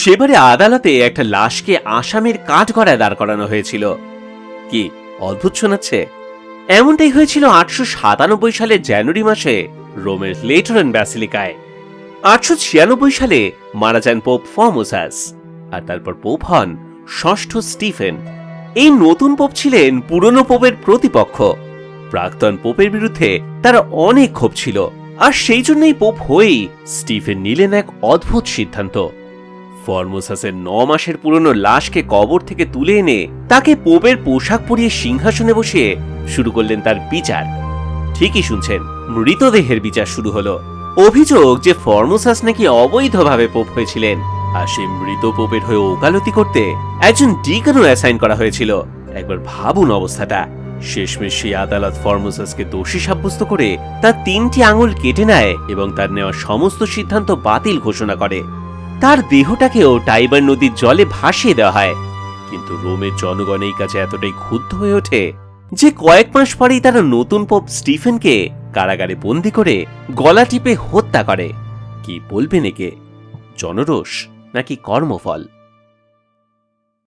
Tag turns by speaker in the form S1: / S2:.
S1: সেবারে আদালতে একটা লাশকে আসামের কাঠ গড়ায় দাঁড় করানো হয়েছিল। কি অদ্ভুত শোনাচ্ছে। এমনটাই হয়েছিল আটশো সাতানব্বই সালের জানুয়ারি মাসে রোমের লেটরন ব্যাসিলিকায়। আটশো ছিয়ানব্বই সালে মারা যান পোপ ফর্মোসাস আর তারপর পোপ হন ষষ্ঠ স্টিফেন। এই নতুন পোপ ছিলেন পুরনো পোপের প্রতিপক্ষ। প্রাক্তন পোপের বিরুদ্ধে তার অনেক ক্ষোভ ছিল। আর সেই জন্যই পোপ হয়েই স্টিফেন নিলেন এক অদ্ভুত সিদ্ধান্ত। ফর্মোসাসের ন মাসের পুরনো লাশকে কবর থেকে তুলে এনে তাকে পোপের পোশাক পরিয়ে সিংহাসনে বসিয়ে শুরু করলেন তার বিচার। ঠিকই শুনছেন, মৃতদেহের বিচার শুরু হলো। অভিযোগ যে ফর্মোসাস নাকি অবৈধভাবে পোপ হয়েছিলেন, আর সেই মৃত পোপের হয়ে ওকালতি করতে একজন ডিকানও অ্যাসাইন করা হয়েছিল। একবার ভাবুন অবস্থাটা। শেষমেশ সেই আদালত ফর্মোসাসকে দোষী সাব্যস্ত করে তার তিনটি আঙুল কেটে নেয় এবং তার নেওয়া সমস্ত সিদ্ধান্ত বাতিল ঘোষণা করে। তার দেহটাকেও টাইবার নদীর জলে ভাসিয়ে দেওয়া হয়। কিন্তু রোমের জনগণ এই কাছে এতটাই ক্ষুব্ধ হয়ে ওঠে যে কয়েক মাস পরেই তারা নতুন পোপ স্টিফেনকে কারাগারে বন্দি করে গলা টিপে হত্যা করে। কি বলবেন একে? জনরোষ নাকি কর্মফল?